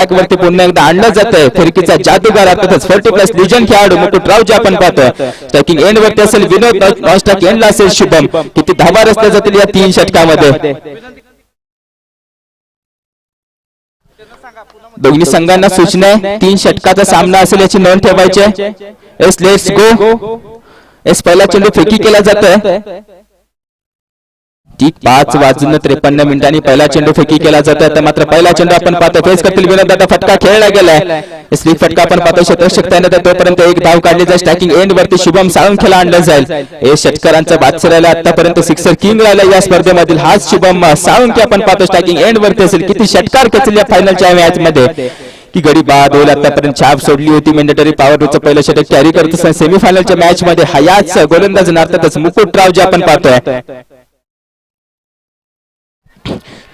Track वरती पुन्हा एकदा आणलं जातंय. फिरकीचा जादूगार अर्थातच फोर्टी प्लस लिजन खेळाडू मुकुट राव जे आपण पाहतोय. स्टॅकिंग एंड वरती असेल विनोद नॉस्टॅक एंडला असेल शुभम. किती धावा रस्त्या जातील या तीन षटकामध्ये? दोन्ही संघांना सूचना आहे. तीन षटकाचा सामना असेल याची नोंद ठेवायची आहे. एस लेट्स गो एस पहिला चेंडू फेकी केला जातोय. ठीक पाच वाजून त्रेपन्न मिनिटांनी पहिला चेंडू फेकी केला जातोय तर मात्र पहिला चेंडू आपण पाहतो फेस करतील विनोद आता फटका खेळला गेलाय. स्लिप फटका आपण पाहतो शतक त्यानंतर तोपर्यंत एक धाव काढली जाईल. स्टॅकिंग एंड वरती शुभम साळुंखेला आणलं जाईल. हे षटकरांचा बादशाह राहिला आतापर्यंत सिक्सर किंग राहिला या स्पर्धेमधील हाच शुभम साळुंखे आपण पाहतो स्टॅकिंग एंड वरती असेल. किती षटकार खेचले फायनलच्या मॅच मध्ये की गडी बाद होईल. आतापर्यंत छाप सोडली होती. मेंडेटरी पॉवर चं पहिलं षटक कॅरी करत असताना सेमीफायनलच्या मॅच मध्ये हयाच गोलंदाज अर्थातच मुकुटराव जे आपण पाहतोय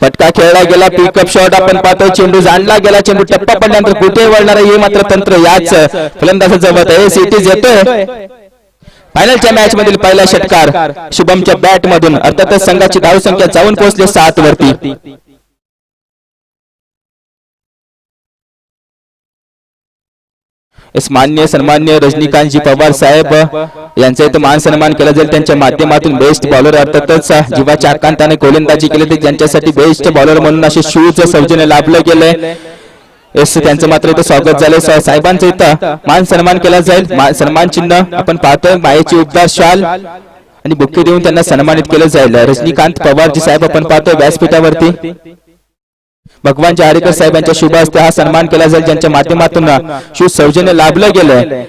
फटका खेळला गेला पिकअप शॉट आपण पाहतो चेंडू जाणला गेला चेंडू टप्पा पडल्यानंतर कुठे वळणार हे मात्र तंत्र याच फलंदाजाजवळ आहे सिटीज येतोय. फायनलच्या मॅच मधील पहिला षटकार शुभमच्या बॅट मधून अर्थातच संघाची धावसंख्या जाऊन पोहोचली सात वरती मान्य सन्मान्य रजनीकांतजी पवार साहेब यांचा इथं मान सन्मान केला जाईल. त्यांच्या माध्यमातून बेस्ट बॉलर अर्थातच जीवाच्या आकांताने गोलंदाजी केली ते ज्यांच्यासाठी बेस्ट बॉलर म्हणून असे शूज सौजन्य लाभलं गेलंय. येस त्यांचं मात्र इथं स्वागत झालंय. साहेबांचं इथं मान सन्मान केला जाईल. सन्मान चिन्ह आपण पाहतोय. मायेची उबदार शाल आणि बुके देऊन त्यांना सन्मानित केलं जाईल. रजनीकांत पवारजी साहेब आपण पाहतोय व्यासपीठावरती. भगवान जाडेकर साहेबांच्या शुभ हस्ते हा सन्मान केला जाईल ज्यांच्या माध्यमातून शिव सौजन्य लाभलं गेलं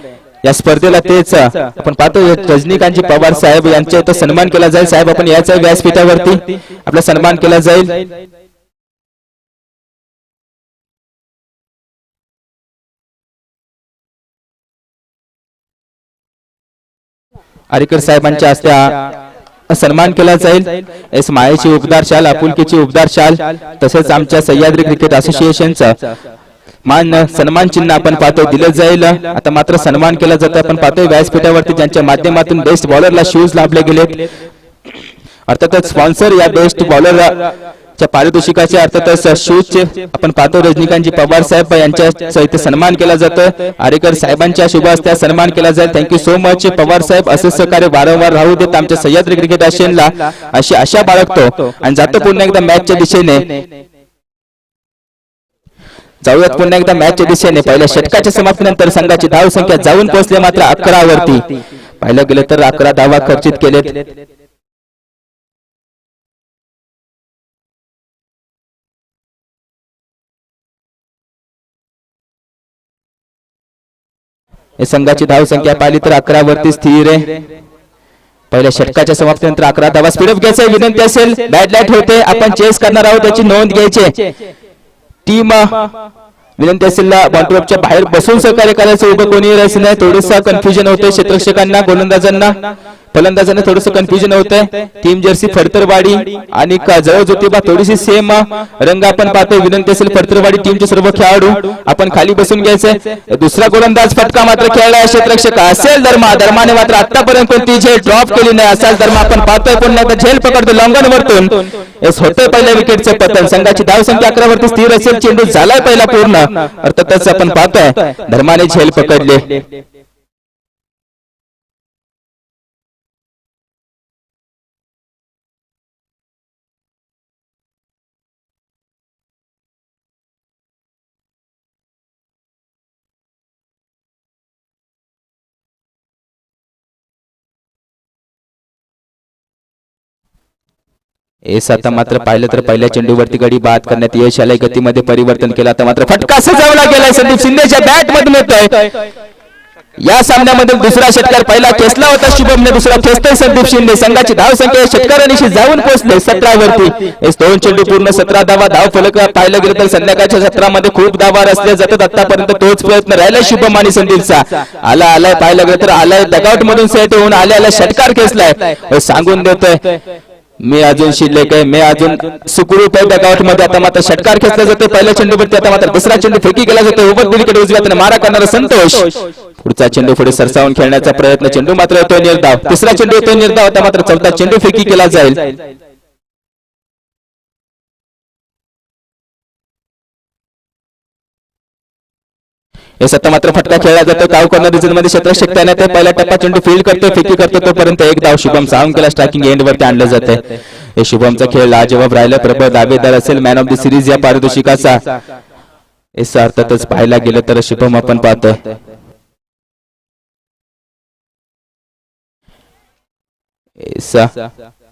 या स्पर्धेला तेच आपण पाहतो रजनीकांतजी पवार साहेब यांच्या इथं सन्मान केला जाईल. साहेब आपण याच व्यासपीठावरती. आपला सन्मान केला जाईल. आरेकर साहेबांच्या हस्ते सन्मान केला जाईल. एस मायेची उबदार शाल आपुलकीची उबदार शाल तसेच आमच्या सह्याद्री क्रिकेट असोसिएशनचा. मान सन्मान चिन्ह आपण पाहतो दिलं जाईल. आता मात्र सन्मान केला जातो आपण पाहतोय व्यासपीठावरती ज्यांच्या माध्यमातून बेस्ट बॉलरला शूज लाभले गेलेत. अर्थातच स्पॉन्सर या बेस्ट बॉलरला च्या पारितोषिकाचे अर्थातच शूजचे आपण पाहतो रजनीकांतजी पवार साहेब यांच्या इथे सन्मान केला जातो. आरेकर साहेबांच्या शुभ हस्ते सन्मान केला जाईल. Thank you so much Pawar साहेब असे सहकार्य वारंवार राहू देत आमच्या सह्याद्री क्रिकेट आशियनला अशी आशा बाळगतो. आणि जातो पुन्हा एकदा मॅचच्या दिशेने. जाऊयात पुन्हा एकदा मॅचच्या दिशेने. पहिल्या षटकाच्या समाप्तीनंतर संघाची धाव संख्या जाऊन पोहोचली मात्र अकरा वरती पाहिलं गेलं तर अकरा धावा खर्चित केलेत. संघाची धाव संख्या पाहिली तर अकरा वरती स्थिर आहे. पहिल्या षटकाच्या समाप्तीनंतर अकरा धावा स्पीड ऑफ घ्यायचा विनंती असेल बॅट लाइट होते आपण चेस करणार आहोत त्याची नोंद घ्यायची. टीम विनंती असेल बॉन्ट्रोपच्या बाहेर बसून सहकार्य करायचं उभं कोणी राहायचं नाही थोडस कन्फ्युजन होते क्षेत्रक्षकांना गोलंदाजांना. फलंदाजांना थोडस कन्फ्युजन होतंय. टीम जर्सी फडतरवाडी आणि क- जवळ ज्योतिबा थोडीशी सेम रंग आपण पाहतोय विनंती असेल फडतरवाडी टीमचे सर्व खेळाडू. आपण खाली बसून घ्यायचंय. दुसरा गोलंदाज फटका मात्र खेळला क्षेत्रक्षक असेल धर्मा धर्माने मात्र आतापर्यंत कोणती झेल ड्रॉप केली नाही. असाच धर्म आपण पाहतोय. पुन्हा एकदा झेल पकडतो लॉंगन वरतून होतंय पहिल्या विकेटचं पतन. संघाची धाव संख्या अकरा वरती स्थिर असेल. चेंडू झालाय पहिला पूर्ण. अर्थातच आपण पाहतोय. धर्माने झेल पकडले. एस आता मात्र पाहिलं तर पहिल्या चेंडूवरती गडी बाद करण्यात यश आलंय. गतीमध्ये परिवर्तन केलं आता मात्र फटका सजावला गेलाय. संदीप शिंदेच्या बॅट मधून येतोय. या सामन्यामध्ये दुसरा षटकार पहिला खेचला होता शुभमने दुसरा खेचतोय संदीप शिंदे. संघाची धाव संख्या षटकारांशी जाऊन पोहोचले सतरा वरती दोन चेंडू पूर्ण सतरा धावा धाव फलक पाहिलं गेलं तर संध्याकाळच्या सत्रामध्ये खूप धावा रचल्या जातात. आतापर्यंत तोच प्रयत्न राहिला शुभम आणि संदीपचा. आला आलाय पाहिलं गेलं तर आलाय. डगआउट मधून सेट होऊन आल्या आला षटकार खेचलाय. सांगून देतोय. मी अजून शिल्लक आहे मी अजून सुखरूप आहे डगआउटमध्ये आता मात्र षटकार खेचला जातो. पहिल्या चेंडूवरती आता मात्र दुसरा चेंडू फेकी केला जातो. ओव्हर दिलीकडे उजव्या मारा करणारा संतोष. पुढचा चेंडू पुढे सरसावून खेळण्याचा प्रयत्न चेंडू मात्र येतोय निर्धाव. तिसरा चेंडू येतोय निर्धाव. आता मात्र चौथा चेंडू फेकी केला जाईल. हे सत्ता मात्र फटका खेळला जातो. काव कॉर्नर रिझनमध्ये क्षेत्ररक्षक तैनात आहे पहिला टप्पा चेंडू फील्ड करतो फेकी करतो तोपर्यंत एक धाव शुभम सावंकेला स्ट्रायकिंग एंड वरती आणलं जाते हे शुभमचा खेळ लाजवाब राहिला प्रबळ दावेदार असेल मॅन ऑफ द सिरीज या पारितोषिकाचा याच अर्थातच पाहायला गेलं तर शुभम आपण पाहतो येसा. एस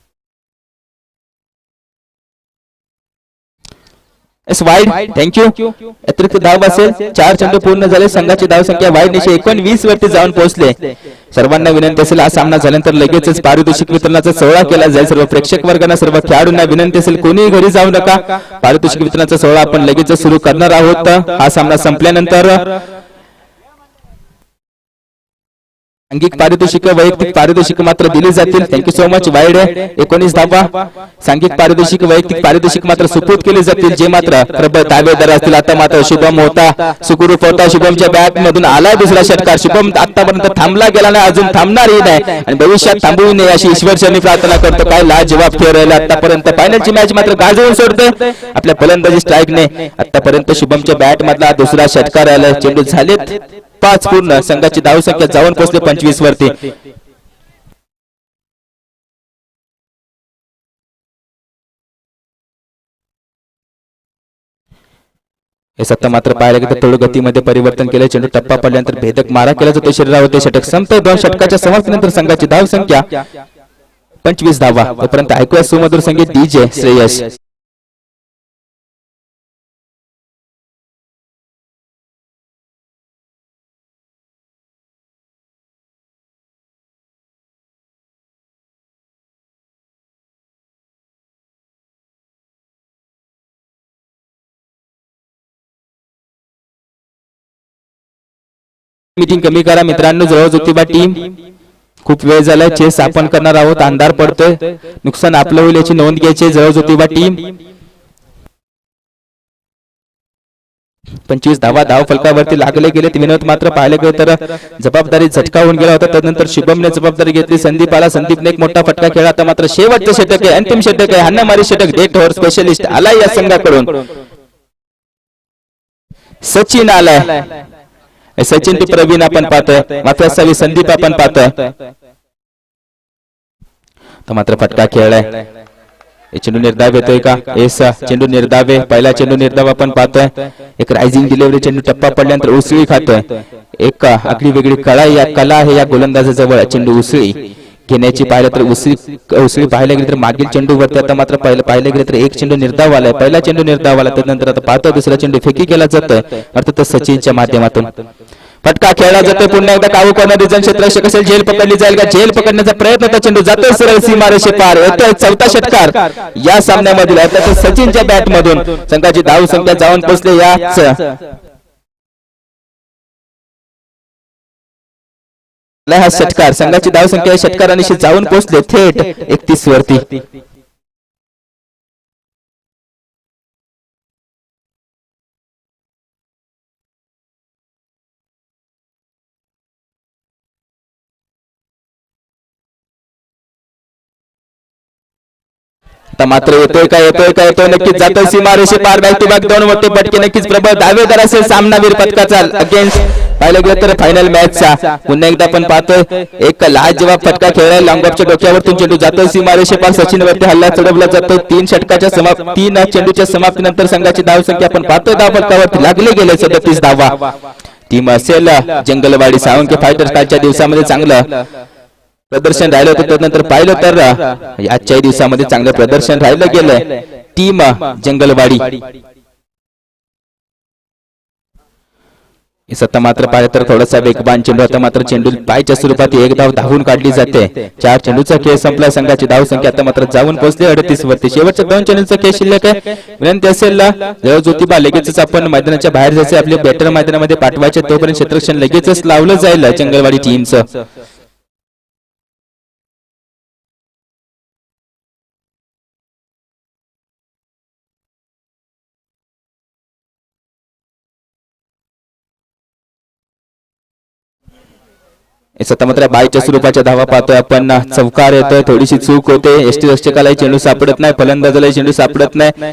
वाईड थँक्यू अतिरिक्त धाव असेल चार चेंडू पूर्ण झाले संघाची धाव संख्या वाईड निशे एकोणवीस वरती जाऊन पोहोचले. सर्वांना विनंती असेल हा सामना झाल्यानंतर लगेचच पारितोषिक वितरणाचा सोहळा केला जाईल. सर्व प्रेक्षक वर्गांना सर्व खेळाडूंना विनंती असेल कोणीही घरी जाऊ नका. पारितोषिक वितरणाचा सोहळा आपण लगेच सुरू करणार आहोत. हा सामना संपल्यानंतर सांघिक पारितोषिक वैयक्तिक पारितोषिक मात्र दिली जातील. थँक्यू सो मच वाईड एकोणीस धावा सांघिक पारितोषिक वैयक्तिक पारितोषिक मात्र सुपूत केले जातील. जे मात्र प्रबळ दावेदार असतील आता मात्र शुभम होता. सुखरूप होता. शुभमच्या बॅट मधून आलाय दुसरा षटकार. शुभम आतापर्यंत थांबला गेला नाही अजून थांबणारही नाही. आणि भविष्यात थांबवू नये अशी ईश्वरचरणी प्रार्थना करतो. काय लाज जबाब खेळ राहिला आतापर्यंत फायनलची मॅच मात्र गाजवून सोडते आपल्या फलंदाजी स्ट्राईकने आतापर्यंत शुभमच्या बॅट मधला दुसरा षटकार आला चेंडू झालेत. पाच पूर्ण संघाची धाव संख्या जाऊन पोहोचले पंचवीस वरती. हे सत्ता मात्र पाहायला गेलं तर थोडं गतीमध्ये परिवर्तन केलं. चेंडू टप्पा पडल्यानंतर भेदक मारा केला जातो. शरीरावरती षटक. संपत दोन षटकाच्या समाप्तीनंतर संघाची धाव संख्या पंचवीस धावा. तोपर्यंत ऐकूया सुमधुर संगीत. डीजे श्रेयस. मीटिंग कमी करा मित्रांनो जवळ ज्योतिबा टीम खूप वेळ झालाय चेस आपण करणार आहोत अंधार पडतोय. नुकसान आपलं होईल याची नोंद घ्यायची जवळ ज्योतिबा टीम पंचवीस धावा धाव फलकावरती लागले गेले विनोद मात्र पाहिले गेले तर जबाबदारी झटका होऊन गेला होता त्यानंतर शुभमने जबाबदारी घेतली संदीप आला संदीपने एक मोठा फटका खेळला आता मात्र शेवटचं षटक आहे अंतिम षटक आहे हाणामारी षटक डेट ओव्हर स्पेशलिस्ट आलाय या संघाकडून. सचिन आलाय. सचिन टू प्रवीण आपण पाहतोय. मात्र असावी संदीप आपण पाहतोय. तर मात्र फटका खेळलाय. चेंडू निर्धाव येतोय का? एस चेंडू निर्धावे. पहिला चेंडू निर्धाव आपण पाहतोय. एक रायझिंग डिलिव्हरी चेंडू टप्पा पडल्यानंतर उसळी खातोय. एक आगळी वेगळी कळा या कला आहे या गोलंदाजाजवळ चेंडू उसळी. घेण्याची पाहिलं तर उसळी उसळी पाहायला गेली तर मागील चेंडूवरती आता मात्र पाहिलं गेलं तर एक चेंडू निर्धाव आलाय. पहिला चेंडू निर्धाव आला त्यानंतर आता पाहतो दुसरा चेंडू फेकी केला जातं अर्थात सचिनच्या माध्यमातून. फटका खेळला जातोय पुन्हा एकदा काबू करणार रिझन क्षेत्ररक्षक असेल झेल पकडली जाईल का? झेल पकडण्याचा प्रयत्न तर चेंडू जातोय सरळ सीमारेषे पार येतोय चौथा षटकार. या सामन्यामधील अर्थात सचिनच्या बॅट मधून संघाची धाव संख्या जाऊन पोहोचले याच हा षटकार संघाची धाव संख्या या षटकारानिशी जाऊन पोहोचले थेट एकतीस वरती आता मात्र येतोय का येतोय का येतोय नक्कीच जातोय. सीमारेषे पार बॅक टू बॅक दोन मोठे पटके नक्कीच प्रबळ. दावेदार असेल सामनावीर पथकाचा अगेन्स्ट पाहिलं गेलं तर फायनल मॅचचा पुन्हा एकदा आपण पाहतोय एक लाज जवाब फटका खेळलाय लॉंगॉपच्या डोक्यावरतून चेंडू जातोय. सीमारेषे पार सचिन वरती हल्ला चढवला जातो तीन षटकाच्या समाप्त तीन चेंडूच्या समाप्तीनंतर संघाची धाव संख्या आपण पाहतोय. धाव फटकावरती लागले गेले सदतीस धावा. टीम असेल जंगलवाडी सावंके फायटर्स कालच्या दिवसामध्ये चांगलं. प्रदर्शन राहिलं होतं त्यानंतर पाहिलं तर आजच्याही दिवसामध्ये चांगलं प्रदर्शन राहिलं गेलं. टीम जंगलवाडी. सत्ता मात्र पाहिलं तर थोडासा वेगवान चेंडू आता मात्र चेंडू पायच्या स्वरूपात एक धाव धावून काढली जाते. चार चेंडूचा खेळ संपला संघाची धाव संख्या आता मात्र जाऊन पोहोचली अडतीस वरती. शेवटच्या दोन चेंडूचा खेळ शिल्लक आहे. विनंती असेल जवळ ज्योतिबा लगेचच आपण मैदानाच्या बाहेर जायचे आपले बॅटर मैदानामध्ये पाठवायचे तोपर्यंत क्षेत्ररक्षण लगेचच लावलं जाईल जंगलवाडी टीमचं सत्ता मात्र बाईच्या स्वरूपाच्या धावा पाहतोय आपण. चौकार येतोय थोडीशी चूक होते. एसटी रक्षकालाही चेंडू सापडत नाही फलंदाजालाही चेंडू सापडत नाही.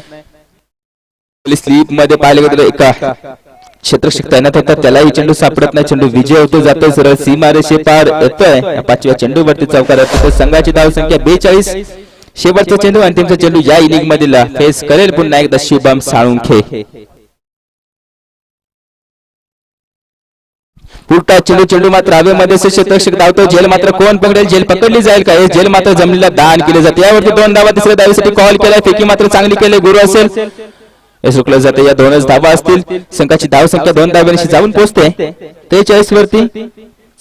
स्लीपमध्ये पाहिले गेले एका क्षेत्रक्षक तैनात होता. त्यालाही चेंडू सापडत नाही. चेंडू विजय होतो जातोय सरळ सीमा रेषे पार येतोय. पाचव्या चेंडू वरती चौकार येतो संघाची धाव संख्या बेचाळीस. शेवटचा चेंडू अंतिमचा चेंडू या इनिंग मधील फेस करेल पुन्हा एकदा शुभम साळुंखे. पुढचा चेंडू चेंडू मात्र हवेमध्ये असे धावतो झेल मात्र कोण पकडेल? झेल पकडली जाईल का? हे झेल मात्र जमिनीला दान केले जाते. यावरती दोन धावा तिसऱ्या धावेसाठी कॉल केलाय. फेकी मात्र चांगली केली. गुरु असेल. हे सुकलं जाते? या दोनच धावा असतील. संघाची धाव संख्या दोन धाव्यांशी जाऊन पोहोचते त्रेचाळीस वरती.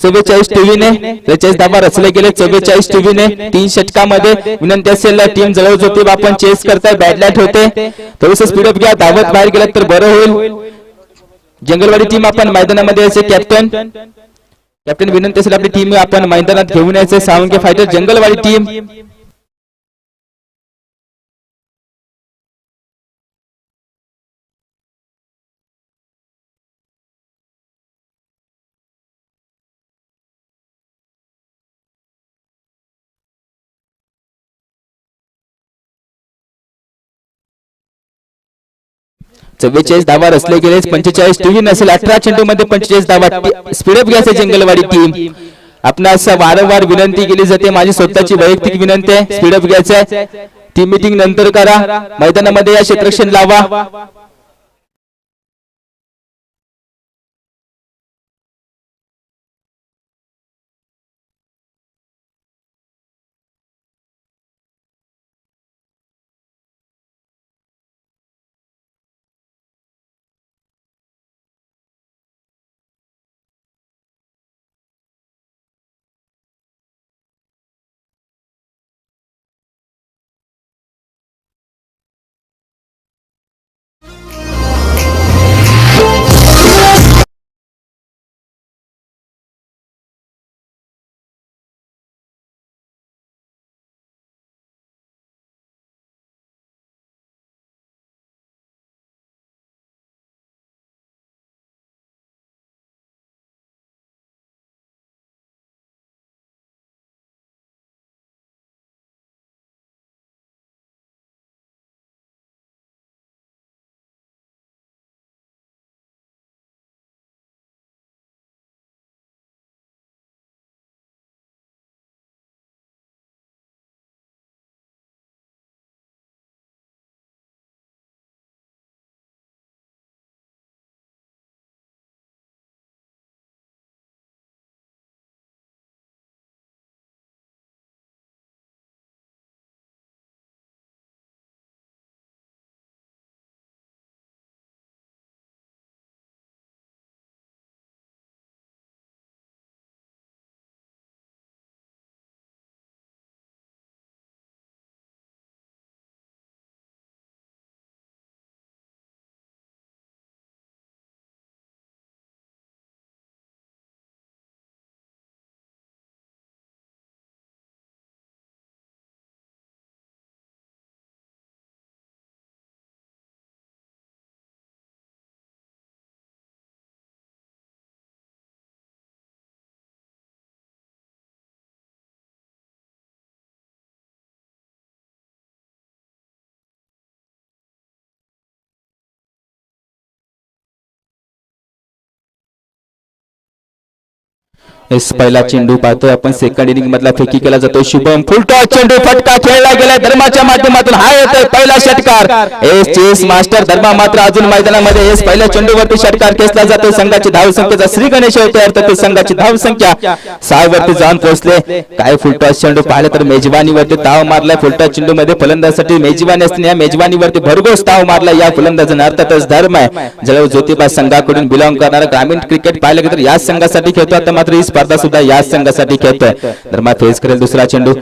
चव्वेचाळीस टीव्हीने त्रेचाळीस धावा रचले गेले. चव्वेचाळीस टीव्हीने तीन षटकामध्ये विनंती असेल टीम जवळ होते आपण चेस करताय. बॅटला होते. थोडस स्पीडअप घ्या. धावत बाहेर गेलात तर बरं होईल. जंगलवाडी टीम आपण मैदानामध्ये यायचे कॅप्टन कॅप्टन विनंती असेल आपली टीम आपण मैदानात घेऊन यायचे. सावंगे फायटर जंगलवाडी टीम चव्वेचाळीस धावा रचले गेले पंचेचाळीस टीव्ही नसेल अठरा चेंडू मध्ये पंचेचाळीस धावा. स्पीडअप घ्यायचे जंगलवाडी टीम आपणास वारंवार विनंती केली जाते माझी स्वतःची वैयक्तिक विनंती आहे. स्पीडअप आहे ती मिटिंग नंतर करा. मैदानामध्ये या क्षेत्रक्षण लावा. एस पहिला चेंडू पाहतोय आपण. सेकंड इनिंग मधला फेकी केला जातो शुभम. फुलटॉस चेंडू फटका खेळला गेला धर्माच्या माध्यमातून. हा येतोय पहिला षटकार. एस चेस मास्टर धर्मा मात्र अजून मैदानामध्ये एस पहिल्या चेंडूवरती षटकार खेचला जातो संघाची धाव संख्येचा श्री गणेश होते अर्थात संघाची धाव संख्या सहा वरती जाऊन पोहोचले. काय फुलटॉस चेंडू पाहिलं तर मेजवानीवरती ताव मारलाय. फुलटॉस चेंडू मध्ये फलंदाजसाठी मेजवानी असते. या मेजवानीवरती भरघोस ताव मारला या फलंदाजाने अर्थातच धर्म आहे. जळव ज्योतिबा संघाकडून बिलॉंग करणारा ग्रामीण क्रिकेट पाहिलं तर या संघासाठी खेळतो. आता मात्र ही स्पर्धा सुद्धा याच संघासाठी खेळतोय. धर्मा फेस करेल दुसरा चेंडू.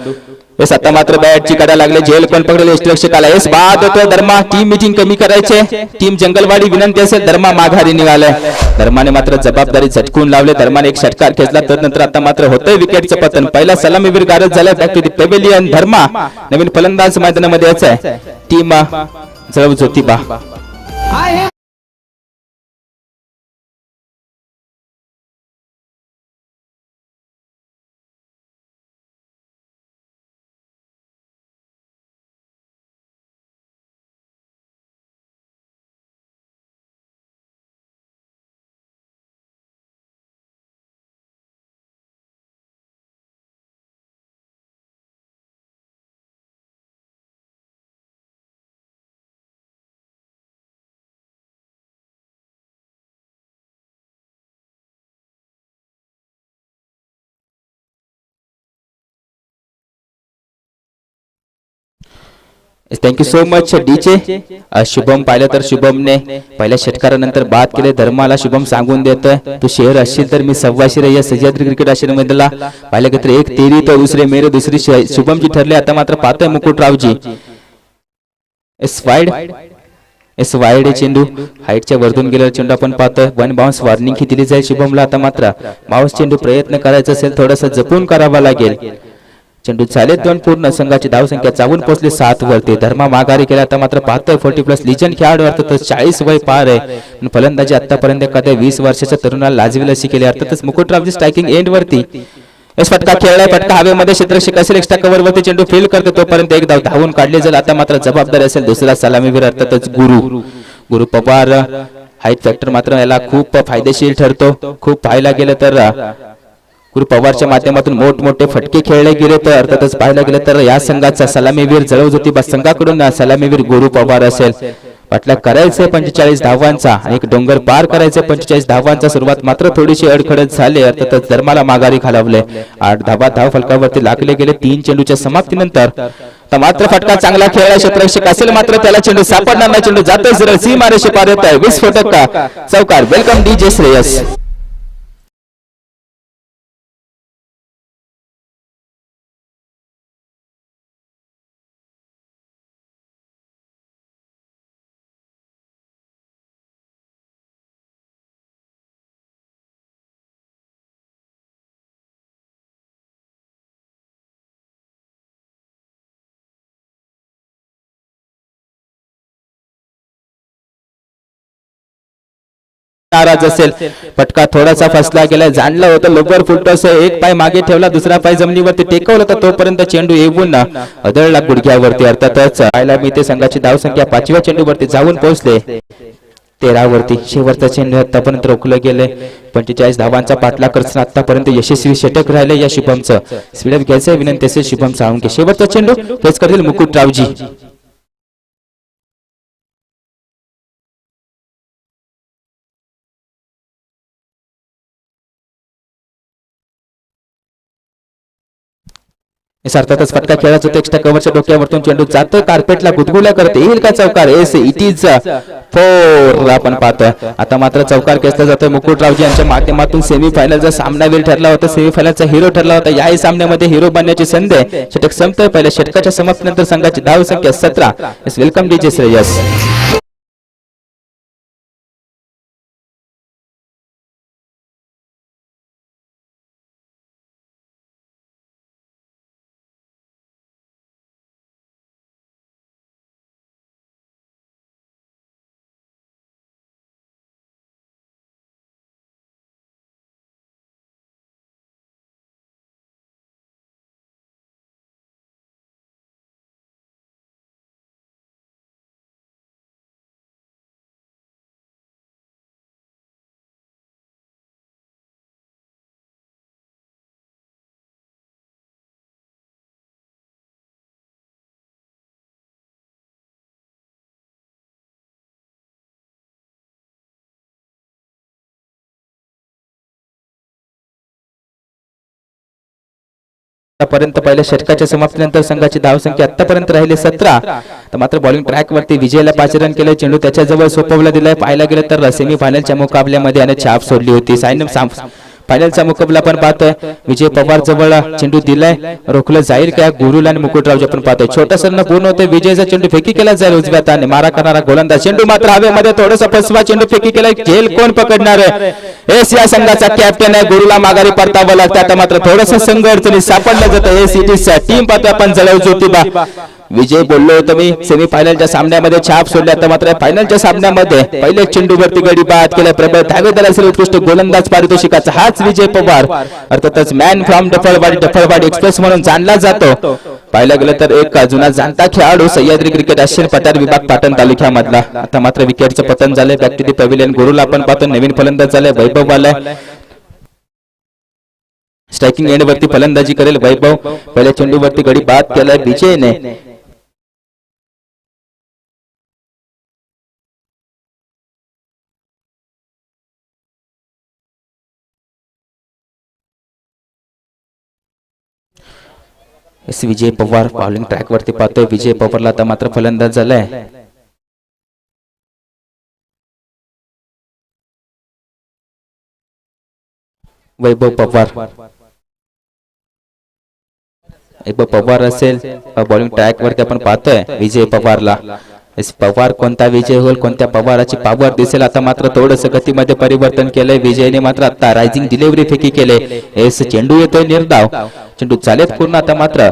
येस आता मात्र बॅटची कडा लागले. झेल कोण पकडेल. लक्षक आला येस बाद होतोय धर्मा टीम मिटिंग कमी करायचे. टीम जंगलवाडी विनंती असेल धर्मा माघारी निघालाय. धर्माने मात्र जबाबदारी झटकून लावले. धर्माने एक षटकार खेचला तर नंतर आता मात्र होतोय विकेटचं पतन. पहिला सलामीवीर गारद झाला back to the pavilion Dharma. नवीन फलंदाज मैदानामध्ये यायचं आहे team जळव Jyotiba. Thank you so much DJ Shubham पाहिलं तर शुभमने. पहिल्या षटकारानंतर बाद केले धर्माला शुभम सांगून देतोय. तू शेअर असशील तर मी सव्वाशे या सह्याद्री क्रिकेट आश्रममधला पाहिलं की तर एक तेरी तर दुसरे मेरे दुसरी शुभमची ठरली. आता मात्र पाहतोय मुकुटरावजी. एस वाईड एस वाईड चेंडू. हाईटच्या वरतून गेलेला चेंडू आपण पाहतोय. वन बाउन्स वॉर्निंग ही दिली जाईल शुभमला. आता मात्र माऊस चेंडू प्रयत्न करायचा असेल थोडासा जपून करावा लागेल. चेंडू चालेल दोन पूर्ण. संघाची धावसंख्या चावून पोहोचली सात वरती धर्मा माघारी केला आता मात्र पाहतोय फोर्टी प्लस लिजन खेळाडू अर्थातच चाळीस वय पार आहे. पण फलंदाजी आतापर्यंत एखाद्या वीस वर्षाच्या तरुणाला लाजवी अशी केली. अर्थातच मुकुटरावची स्ट्रायकिंग एंड वरती. फटका खेळलाय. फटका हवेमध्ये क्षेत्ररक्षक असेल एक्स्ट्रा कव्हर वरती चेंडू फील करतो तोपर्यंत एक धाव धावून काढले जाईल. आता मात्र जबाबदारी असेल दुसरा सलामीवीर अर्थातच गुरु. गुरु पवार. हाईट फॅक्टर मात्र याला खूप फायदेशीर ठरतो. खूप पाहायला गेलं तर गुरु पवारच्या माध्यमातून मोठमोठे फटके खेळले गेले तर अर्थातच पाहायला गेलं तर या संघाचा सलामीवीर जळव ज्योतिबा संघाकडून सलामीवीर गुरु पवार असेल. वाटलं करायचंय पंचेचाळीस धावांचा आणि एक डोंगर पार करायचंय पंचेचाळीस धावांचा सुरुवात मात्र थोडीशी अडखडत झाली अर्थातच धर्माला माघारी घालवले. आठ धावा धाव फलकावरती लागले गेले तीन चेंडूच्या समाप्तीनंतर. तर मात्र फटका चांगला खेळला क्षेत्ररक्षक असेल मात्र त्याला चेंडू सापडणार नाही चेंडू जातोय सरळ सी मारेशी पार येत आहे. विस्फोटक का चौकार. Welcome D J Shreyas. नाराज असेल. फटका थोडासा फसला गेला. जाणला होतं लोबर फुलटॉस एक पाय मागे ठेवला दुसरा पाय जमिनीवरती टेकवला तर तोपर्यंत चेंडू येऊन अदळला गुडघ्यावरती. अर्थातच पाहायला मी ते संघाची धावसंख्या. पाचव्या चेंडूवरती जाऊन पोहोचले. तेरावरती. शेवटचा चेंडू आतापर्यंत रोखलं गेले पंचेचाळीस धावांचा पाठला करताना आतापर्यंत यशस्वी षटक राहिले या शुभमचं. स्पीडअप घ्यायचं विनंती असेल शुभम साळुंके. शेवटचा चेंडू फेस करतील मुकुटरावजी. येस, अर्थातच फटका खेळाचा एक्स्ट्रा कव्हरच्या डोक्यावरतून चेंडू जातो कार्पेटला गुदगुल्या करते. येईल का चौकार? Yes it is four. आपण पाहतोय. आता मात्र चौकार खेचला जातोय. मुकुटरावजी यांच्या माध्यमातून सेमीफायनलचा सामना वेळ ठरला होता. सेमीफायनलचा हिरो ठरला होता. याही सामन्यामध्ये हिरो बनण्याची संधी आहे. षटक संपतोय. पहिल्या षटकाच्या समाप्तीनंतर संघाची धाव संख्या सतरा. वेलकम डीजे श्रेयस आतापर्यंत पहिल्या षटकाच्या समाप्तीनंतर संघाची धावसंख्या आतापर्यंत राहिली सतरा. तर मात्र बॉलिंग ट्रॅक वरती विजयला पाच रन केले चेंडू त्याच्याजवळ सोपवला दिलाय. पाहायला गेलं तर सेमी फायनलच्या मुकाबल्यामध्ये याने छाप सोडली होती. सायन फायनलचा मुकाबला पण पाहतोय. विजय पवार जवळ चेंडू दिलाय. रोखलं जाईल का गुरुला आणि मुकुटरावजी आपण पाहतोय. छोटा सरनं पूर्ण होते विजयचा चेंडू फेकी केला जाईल उजव्या हाताने मारा करणारा गोलंदाज. चेंडू मात्र हवेमध्ये थोडासा फसवा. चेंडू फेकी केलाय खेळ कोण पकडणार आहे? एस या संघाचा कॅप्टन आहे. गुरुला माघारी परतावं लागतं. आता मात्र थोडस संघ अडचणी सापडलं जातं. ए टीम पाहतोय आपण जळव ज्योतिबा. विजय बोललो होतो मी सेमी फायनलच्या सामन्यामध्ये छाप सोडल्या तर मात्र फायनलच्या सामन्यामध्ये पहिले चेंडूवरती गडी बाद केला प्रबळ धावेदार असेल उत्कृष्ट गोलंदाज पारितोषिकाचा हाच विजय पवार. अर्थातच man from Daphalwadi Daphalwadi express म्हणून जाणला जातो. पाहिलं गेलं तर एक जुना जाणता खेळाडू सह्याद्री क्रिकेट अश्विन पठार विभाग पाटण तालुक्यामधला. आता मात्र विकेटचं पतन झालंय बॅक टू दी पॅव्हिलियन गुरुला आपण पाहतो नवीन फलंदाज झालाय वैभव आलाय. स्ट्रायकिंग एंड वरती फलंदाजी करेल वैभव. पहिल्या चेंडूवरती गडी बाद केलाय विजयने. Yes Vijay Pawar bowling track वरती पाहतोय. विजय पवारला आता मात्र फलंदाज झालाय. वैभव पवार. वैभव पवार असेल बॉलिंग ट्रॅक वरती आपण पाहतोय. विजय पवारला. पवार कोणता विजय होईल कोणत्या पवाराची पॉवर दिसेल आता मात्र थोडस गतीमध्ये परिवर्तन केलंय. विजयने मात्र आता रायझिंग डिलिव्हरी फेकी केले. एस चेंडू येतोय निर्धाव. चेंडू चालेत पूर्ण आता मात्र.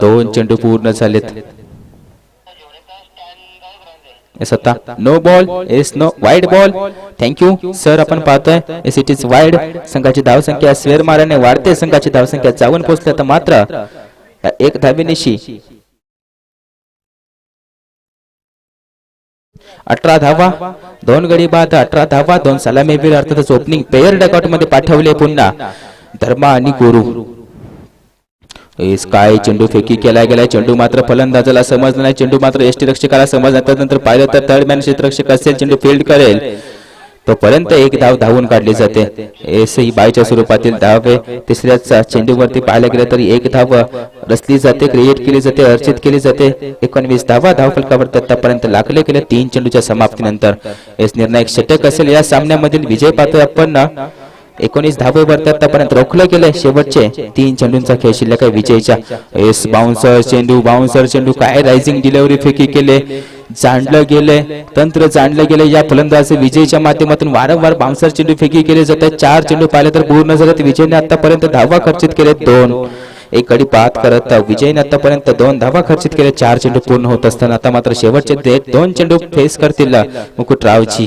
दोन चेंडू पूर्ण झालेत. एस होता no ball yes no wide ball thank you sir आपण पाहतोय. एस इट इज वाईड संघाची धावसंख्या स्वेर माराने वाढते. संघाची धावसंख्या जाऊन पोहोचली तर मात्र एक धावेनिशी अठरा धावा दोन गडी बाद अठरा धावा दोन सलामी बिल अर्थातच ओपनिंग पेयर डकआउटमध्ये पाठवले पुन्हा. धर्मा आणि गुरु. एस काय चेंडू फेकी केला गेलाय. चेंडू मात्र फलंदाजाला समजला नाही. चेंडू मात्र एसटी रक्षकाला समजला त्यानंतर पाहिलं तर थर्ड मॅन क्षेत्ररक्षक असेल चेंडू फील्ड करेल. तोपर्यंत एक धाव धावून काढली जाते. एस ही बायच्या स्वरूपातील धावे तिसऱ्याच चेंडूवरती पाहायला गेलं तरी एक धाव रचली जाते क्रिएट केली जाते अर्चित केली जाते. एकोणवीस धावा धाव फलकावर आतापर्यंत लागले गेले तीन चेंडूच्या समाप्तीनंतर. एस निर्णायक षटक असेल या सामन्यामधील विजय पात्र आपण. एकोणीस धावेवरती आतापर्यंत रोखले गेले शेवटचे तीन चेंडूंचा खेळ शिल्लक आहे विजयच्या. एस बाउन्सर चेंडू बाउन्सर चेंडू काय रायझिंग डिलेवरी फेकी केले? जाणलं गेले तंत्र जाणलं गेले या फलंदाज विजयच्या माध्यमातून वारंवार बाउन्सर चेंडू फेकी केले जातात. चार चेंडू पाहिले तर पूर्ण झाले विजयने आतापर्यंत धावा खर्चित केले दोन. एक कडी पाहत करत विजयने आतापर्यंत दोन धावा खर्चित केले. चार चेंडू पूर्ण होत असताना आता मात्र शेवटचे दोन चेंडू फेस करतील मुकुटरावची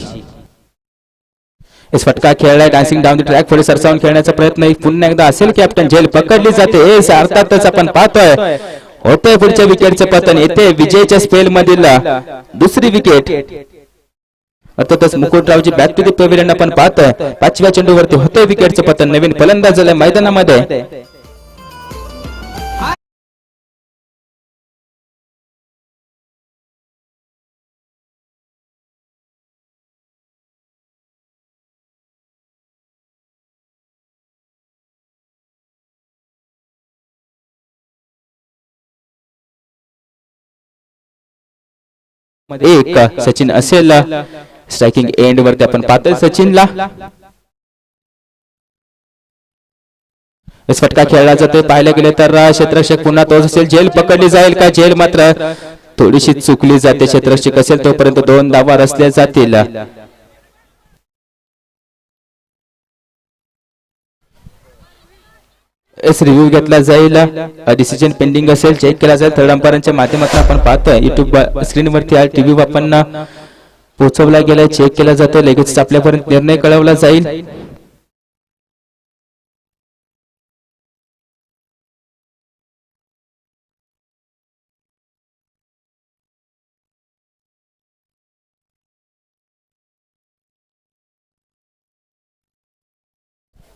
एस फटका खेळलाय डान्सिंग डाऊन द ट्रॅक पुढे सरसावून खेळण्याचा प्रयत्न पुन्हा एकदा असेल कॅप्टन जेल पकडली जाते एस अर्थातच आपण पाहतोय होतोय पुढच्या विकेटचं पतन येते विजयच्या स्पेल मधील दुसरी विकेट अर्थातच मुकुटरावची बॅक टू द पेव्हिलियन आपण पाहतोय पाचव्या चेंडूवरती होतोय विकेटचं पतन नवीन फलंदाज झालाय मैदानामध्ये एक सचिन असेल स्ट्रायकिंग एंड वरती आपण पाहतोय सचिनला. फटका खेळला जातोय. पाहायला गेले तर क्षेत्ररक्षक पुन्हा तोच असेल. जेल पकडली जाईल का? जेल मात्र थोडीशी चुकली जाते. क्षेत्ररक्षक असेल तोपर्यंत दोन धावा रचल्या जातील. एस रिव्ह्यू घेतला जाईल. डिसिजन पेंडिंग असेल. चेक केला जाईल. थर्ड अंपायरांच्या माध्यमातून आपण पाहतोय. युट्यूब स्क्रीनवरती आहे टीव्ही आपण पोहोचवला गेलाय. चेक केला जातोय. लगेच आपल्यापर्यंत निर्णय कळवला जाईल.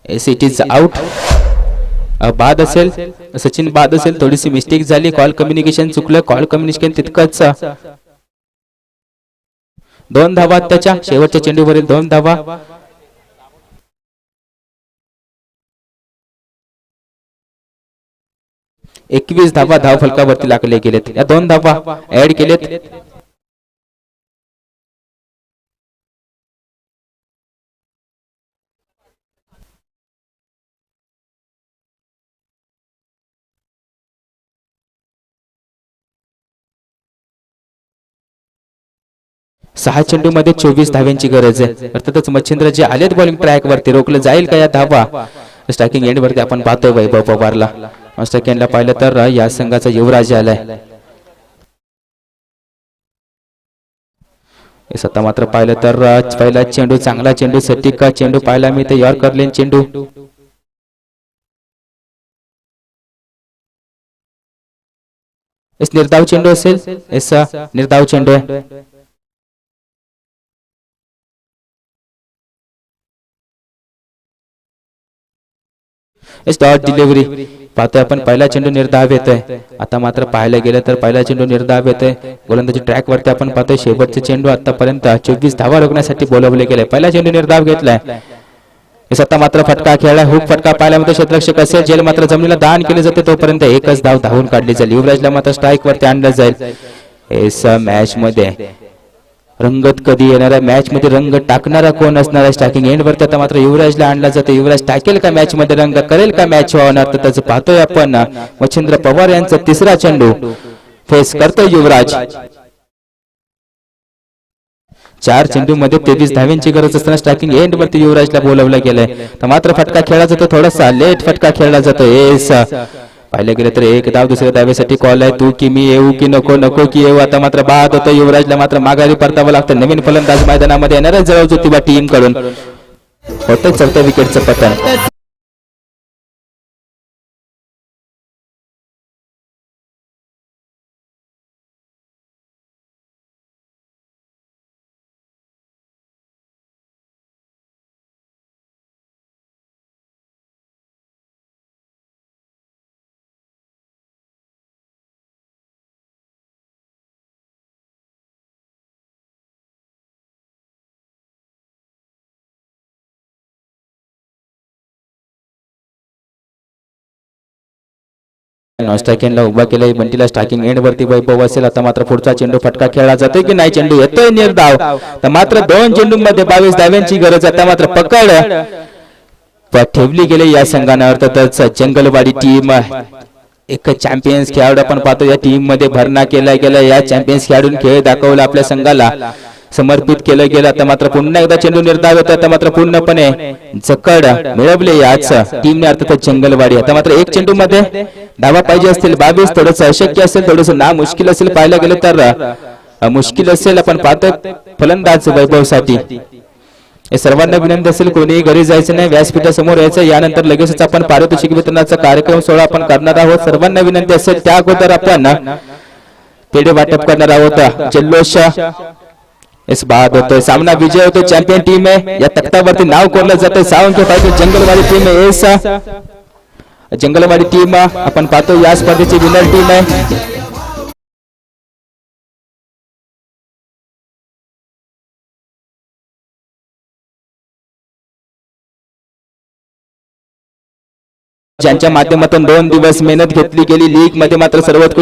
एस इट इज आउट बाद असेल. सचिन बाद असेल. थोडीशी मिस्टेक झाली. कॉल कम्युनिकेशन चुकलं. कॉल कम्युनिकेशन तितकंच. दोन धावा त्याच्या शेवटच्या चेंडूवरील दोन धावा. एकवीस धावा धाव फलकावरती लागले गेलेत. या दोन धावा ऍड केलेत. सहा चेंडूमध्ये चोवीस धाव्यांची गरज आहे. अर्थातच मच्छिंद्र जे आलेत बॉलिंग ट्रॅकवरती रोखलं जाईल का या धावा? स्ट्रायकिंग एंड वरती आपण पाहतोय वैभव पवारला. स्ट्रायकिंगला पाहिलं तर या संघाचा युवराज आलाय. हे आता मात्र पाहिलं तर पहिला चेंडू चांगला चेंडू सटिक चेंडू पाहिला मी ते यॉर्कर लेन चेंडू. एस निर्धाव चेंडू असेल? निर्धाव चेंडू आहे. इस डॉट डिलिव्हरी पाहतोय आपण पहिला चेंडू निर्धाव येतोय. आता मात्र पाहायला गेलं तर पहिला चेंडू निर्धाव येतोय. गोलंदाजी ट्रॅक वरती आपण पाहतोय शेवटचे चेंडू आतापर्यंत चोवीस धावा रोखण्यासाठी बोलवले गेले. पहिला चेंडू निर्धाव घेतलाय. हे आता मात्र फटका खेळला हुक फटका पाहिल्यामध्ये क्षेत्ररक्षक असेल जेल मात्र जमिनीला दान केले जाते तोपर्यंत एकच धाव धावून काढली जाईल. युवराजला मात्र स्ट्राईक वरती आणलं जाईल. एस मॅच मध्ये. रंगत कधी येणार आहे मॅच मध्ये रंग टाकणारा कोण असणार आहे? स्टॅकिंग एंड वरती आता मात्र युवराजला आणला जातो युवराज टाकेल का मॅच मध्ये रंग? करेल का मॅच होणार तर त्याचं पाहतोय आपण. मच्छिंद्र पवार यांचा तिसरा चेंडू. फेस करतोय युवराज. चार चेंडू मध्ये तेवीस धाव्यांची गरज असताना स्ट्रायकिंग एंड वरती युवराजला बोलवलं गेलंय. तर मात्र फटका खेळला जातो थोडासा. लेट फटका खेळला जातो एस पाहिलं गेलं तर एक धाव दुसऱ्या धावेसाठी कॉल आहे. तू की मी येऊ की नको नको की येऊ. आता मात्र बाद होतं. युवराजला मात्र माघारी परतावं लागतं. नवीन फलंदाज मैदानामध्ये येणार आहे जवळ ज्योतिबा टीमकडून. होतं चौथ्या विकेटचं पतन. स्टॅकिंगला उभा केलाय. बंटीला स्टॅकिंग एंड वरती वैभव असेल. आता मात्र पुढचा चेंडू फटका खेळला जातोय की नाही? चेंडू येतोय निर्धाव तर मात्र दोन चेंडू मध्ये बावीस धाव्यांची गरज आहे. आता मात्र पकड. ठेवली गेली या संघाने. अर्थातच जंगलवाडी टीम एक चॅम्पियन्स खेळाडू आपण पाहतो. या टीममध्ये भरणा केला गेला या चॅम्पियन्स खेळाडून खेळ दाखवला आपल्या संघाला. समर्पित केलं गेलं आता मात्र पुन्हा एकदा चेंडू निर्धाव येतो आता मात्र पूर्णपणे जकड मिळवले याच टीमने अर्थात जंगलवाडी. आता मात्र एक चेंडू मध्ये धावा पाहिजे असतील बावीस थोडस अशक्य असेल थोडस ना मुश्किल असेल पाहायला गेलं तर मुश्किल असेल आपण पाहतो फलंदाज वैभवसाठी. हे सर्वांना विनंती असेल कोणीही घरी जायचं नाही व्यासपीठासमोर यायचं यानंतर लगेचच आपण पारितोषिक वितरणाचा कार्यक्रम सोहळा आपण करणार आहोत. सर्वांना विनंती असेल त्या अगोदर आपण पेढे वाटप करणार आहोत. जल्लोष इस बाद होतोय सामना विजय होतो चॅम्पियन टीम आहे या तख्तावरती नाव कोरलं जातं सावंत पाहिजे जंगलवाडी टीम आहे एस जंगलवाडी टीम आपण पाहतो या स्पर्धेची विनर टीम आहे ज्यांच्या माध्यमातून दोन दिवस मेहनत घेतली गेली लीगमध्ये मात्र सर्वोत्कृष्ट